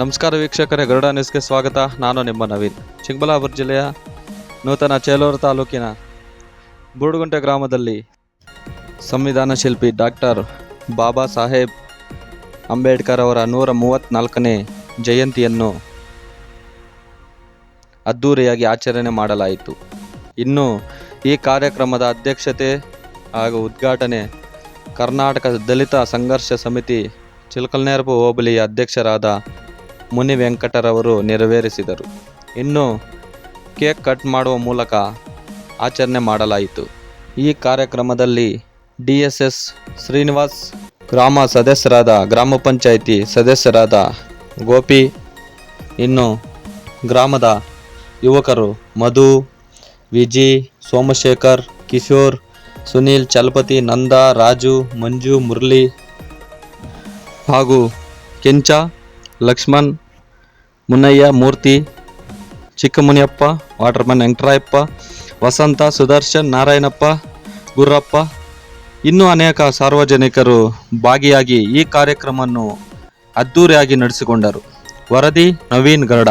ನಮಸ್ಕಾರ ವೀಕ್ಷಕರೇ, ಗರುಡ ನ್ಯೂಸ್ಗೆ ಸ್ವಾಗತ. ನಾನು ನಿಮ್ಮ ನವೀನ್. ಚಿಕ್ಕಬಳ್ಳಾಪುರ ಜಿಲ್ಲೆಯ ನೂತನ ಚೇಲೂರು ತಾಲೂಕಿನ ಬೂಡುಗುಂಟೆ ಗ್ರಾಮದಲ್ಲಿ ಸಂವಿಧಾನ ಶಿಲ್ಪಿ ಡಾಕ್ಟರ್ ಬಾಬಾ ಸಾಹೇಬ್ ಅಂಬೇಡ್ಕರ್ ಅವರ ನೂರ ಮೂವತ್ತ್ನಾಲ್ಕನೇ ಜಯಂತಿಯನ್ನು ಅದ್ಧೂರಿಯಾಗಿ ಆಚರಣೆ ಮಾಡಲಾಯಿತು. ಇನ್ನು ಈ ಕಾರ್ಯಕ್ರಮದ ಅಧ್ಯಕ್ಷತೆ ಹಾಗೂ ಉದ್ಘಾಟನೆ ಕರ್ನಾಟಕ ದಲಿತ ಸಂಘರ್ಷ ಸಮಿತಿ ಚಿಲಕಲ್ನೇರಪು ಹೋಬಳಿಯ ಅಧ್ಯಕ್ಷರಾದ ಮುನಿ ವೆಂಕಟರವರು ನೆರವೇರಿಸಿದರು. ಇನ್ನು ಕೇಕ್ ಕಟ್ ಮಾಡುವ ಮೂಲಕ ಆಚರಣೆ ಮಾಡಲಾಯಿತು. ಈ ಕಾರ್ಯಕ್ರಮದಲ್ಲಿ ಡಿ ಎಸ್ ಎಸ್ ಶ್ರೀನಿವಾಸ್, ಗ್ರಾಮ ಸದಸ್ಯರಾದ ಗ್ರಾಮ ಪಂಚಾಯಿತಿ ಸದಸ್ಯರಾದ ಗೋಪಿ, ಇನ್ನು ಗ್ರಾಮದ ಯುವಕರು ಮಧು, ವಿಜಿ, ಸೋಮಶೇಖರ್, ಕಿಶೋರ್, ಸುನೀಲ್, ಚಲಪತಿ, ನಂದ, ರಾಜು, ಮಂಜು, ಮುರಳಿ ಹಾಗೂ ಕೆಂಚ ಲಕ್ಷ್ಮಣ್ ಮುನ್ನಯ್ಯ ಮೂರ್ತಿ, ಚಿಕ್ಕಮುನಿಯಪ್ಪ ವಾಟರ್ಮನ್ ವೆಂಕಟರಾಯಪ್ಪ, ವಸಂತ, ಸುದರ್ಶನ್, ನಾರಾಯಣಪ್ಪ, ಗುರ್ರಪ್ಪ. ಇನ್ನೂ ಅನೇಕ ಸಾರ್ವಜನಿಕರು ಭಾಗಿಯಾಗಿ ಈ ಕಾರ್ಯಕ್ರಮವನ್ನು ಅದ್ಧೂರಿಯಾಗಿ ನಡೆಸಿಕೊಂಡರು. ವರದಿ, ನವೀನ್ ಗರುಡ.